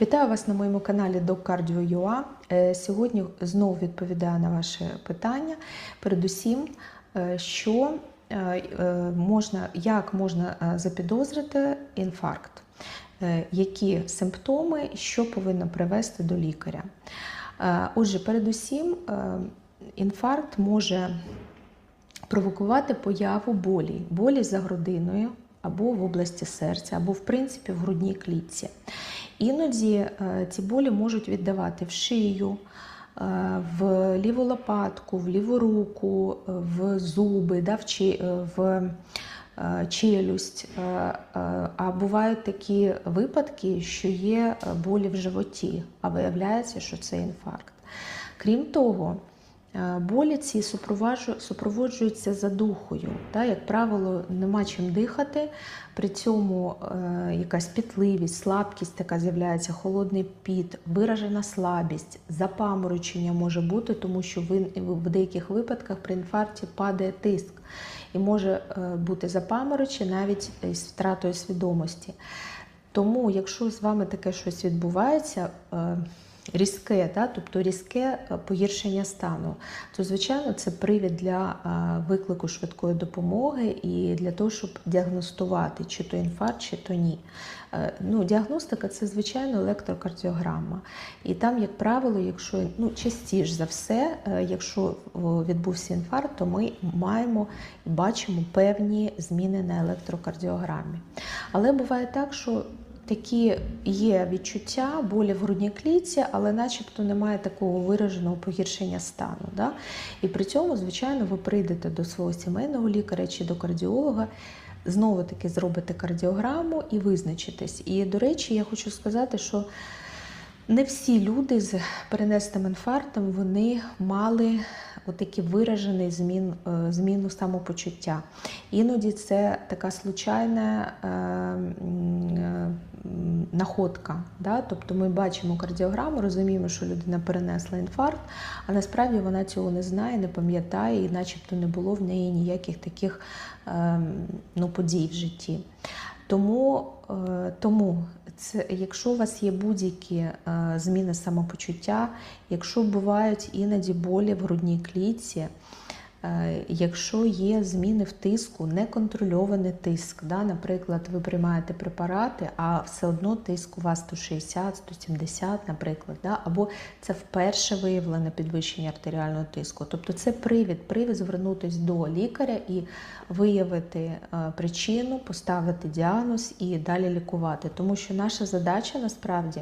Вітаю вас на моєму каналі DocCardio.ua. Е, Сьогодні знову відповідаю на ваші питання. Передусім, е, що е, можна, як можна запідозрити інфаркт, які симптоми, що повинно привести до лікаря. Отже, передусім, інфаркт може провокувати появу болі, болі за грудиною або в області серця, або в принципі в грудній клітці. Іноді е, ці болі можуть віддавати в шию, е, в ліву лопатку, в ліву руку, е, в зуби, да, в, челюсть. А бувають такі випадки, що є болі в животі, а виявляється, що це інфаркт. Крім того, Болі ці супроводжу- супроводжуються задухою. Та, як правило, нема чим дихати, при цьому е, якась пітливість, слабкість така з'являється, холодний піт, виражена слабість, запаморочення може бути, тому що в деяких випадках при інфаркті падає тиск і може е, бути запаморочення навіть із втратою свідомості. Тому, якщо з вами таке щось відбувається, е, різке, та, тобто різке е, погіршення стану, то звичайно це привід для е, виклику швидкої допомоги і для того, щоб діагностувати, чи то інфаркт, чи то ні. Е, Ну, діагностика це звичайно електрокардіограма. І там, як правило, якщо ну, частіше за все, якщо відбувся інфаркт, то ми маємо і бачимо певні зміни на електрокардіограмі. Але буває так, що такі є відчуття болі в грудній клітці, але начебто немає такого вираженого погіршення стану. Да? І при цьому, звичайно, ви прийдете до свого сімейного лікаря чи до кардіолога. Знову таки зробите кардіограму і визначитись. І, до речі, я хочу сказати, що не всі люди з перенесеним інфарктом вони мали отакий виражений змін, е, зміну самопочуття. Іноді це така случайна е, е, находка. Да? Тобто ми бачимо кардіограму, розуміємо, що людина перенесла інфаркт, а насправді вона цього не знає, не пам'ятає, і начебто не було в неї ніяких таких е, ну, подій в житті. Тому, е, тому це, якщо у вас є будь-які е, зміни самопочуття, якщо бувають іноді болі в грудній клітці, якщо є зміни в тиску, неконтрольований тиск, да, наприклад, ви приймаєте препарати, а все одно тиск у вас 160, 170, наприклад, да, або це вперше виявлене підвищення артеріального тиску. Тобто це привід, привід звернутися до лікаря і виявити е, причину, поставити діагноз і далі лікувати. Тому що наша задача насправді